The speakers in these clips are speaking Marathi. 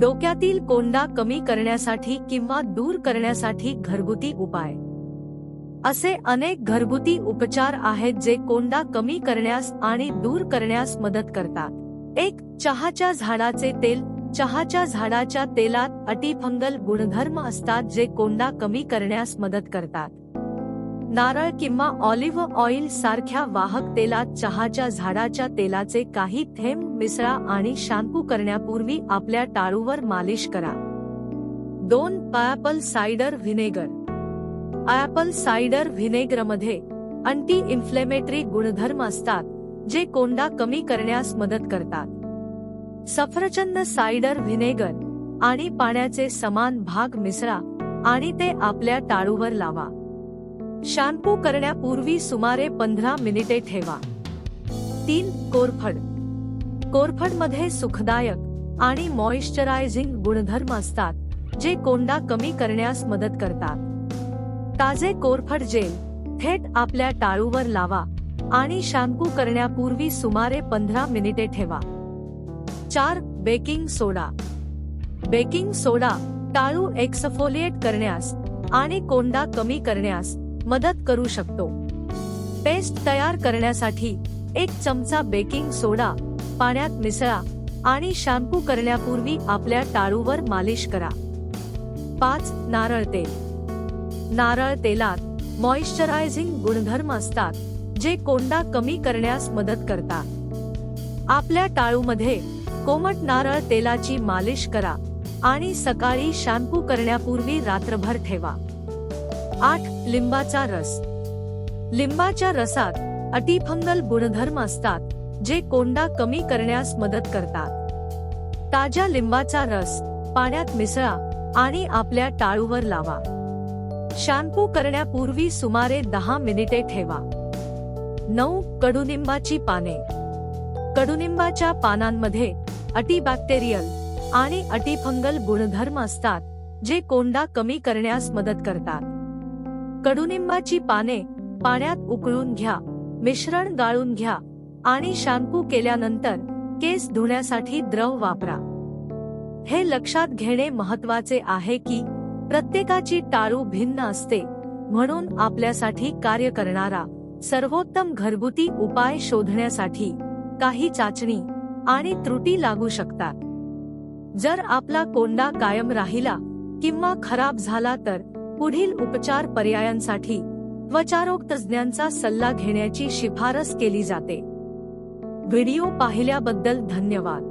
डोक्यातील कोंडा कमी करण्यासाठी किंवा दूर करण्यासाठी घरगुती उपाय. असे अनेक घरगुती उपचार आहेत जे कोंडा कमी करण्यास आणि दूर करण्यास मदत करतात. एक चहाच्या झाडाचे तेल. चहाच्या झाडाच्या तेलात अटीफंगल गुणधर्म असतात जे कोंडा कमी करण्यास मदत करतात. नारळ किंवा ऑलिव्ह ऑइल सारख्या वाहक तेलात चहाच्या झाडाच्या तेलाचे काही थेंब मिसळा आणि शॅम्पू करण्यापूर्वी आपल्या टाळूवर मालिश करा. दोन apple cider vinegar. Apple cider व्हिनेगरमध्ये anti inflammatory गुणधर्म असतात जे कोंडा कमी करण्यास मदत करतात. सफरचंद सायडर व्हिनेगर आणि पाण्याचे समान भाग मिसळा आणि ते आपल्या टाळूवर लावा. शॅम्पू करण्यापूर्वी सुमारे पंधरा मिनिटे ठेवा. तीन कोरफड. कोरफडमध्ये सुखदायक आणि मॉइश्चरायझिंग गुणधर्म असतात जे कोंडा कमी करण्यास मदत करतात. ताजे कोरफड जेल थेट आपल्या टाळूवर लावा आणि शॅम्पू करण्यापूर्वी सुमारे पंधरा मिनिटे ठेवा. चार बेकिंग सोडा. बेकिंग सोडा टाळू एक्सफोलिएट करण्यास आणि कोंडा कमी करण्यास मदत करू शकतो. पेस्ट तयार करण्यासाठी एक चमचा बेकिंग सोडा पाण्यात मिसळा आणि शॅम्पू करण्यापूर्वी आपल्या टाळूवर मालिश करा. पाच नारळ तेल. नारळ तेलात मॉइश्चरायझिंग गुणधर्म असतात जे कोंडा कमी करण्यास मदत करतात. आपल्या टाळूमध्ये कोमट नारळ तेलाची मालिश करा आणि सकाळी शॅम्पू करण्यापूर्वी रात्रभर ठेवा. आठ लिंबाचा रस. लिंबाच्या रसात अटीफंगल गुणधर्म असतात जे कोंडा कमी करण्यास मदत करतात. ताज्या लिंबाचा रस पाण्यात मिसळा आणि आपल्या टाळूवर लावा. शॅम्पू करण्यापूर्वी सुमारे दहा मिनिटे ठेवा. नऊ कडुनिंबाची पाने. कडुनिंबाच्या पानांमध्ये अटीबॅक्टेरियल आणि अटीफंगल गुणधर्म असतात जे कोंडा कमी करण्यास मदत करतात. कडुनिंबाची पाने पाण्यात उकळून घ्या मिश्रण गाळून घ्या आणि शॅम्पू केल्यानंतर केस धुण्यासाठी द्रव वापरा. हे लक्षात घेणे महत्त्वाचे आहे की प्रत्येकाची टाळू भिन्न असते म्हणून आपल्यासाठी कार्य करणारा सर्वोत्तम घरगुती उपाय शोधण्यासाठी काही चाचणी आणि त्रुटी लागू शकतात. जर आपला कोंडा कायम राहिला किंवा खराब झाला तर पुढील उपचार पर्यायांसाठी त्वचारोग तज्ज्ञांचा सल्ला घेण्याची शिफारस केली जाते. व्हिडिओ पाहिल्याबद्दल धन्यवाद.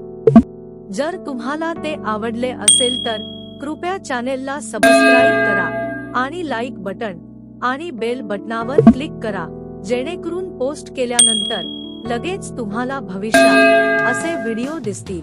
जर तुम्हाला ते आवडले असेल तर कृपया चॅनेलला सबस्क्राईब करा आणि लाईक बटन आणि बेल बटनावर क्लिक करा जेणेकरून पोस्ट केल्यानंतर लगेच तुम्हाला भविष्यात असे व्हिडिओ दिसतील.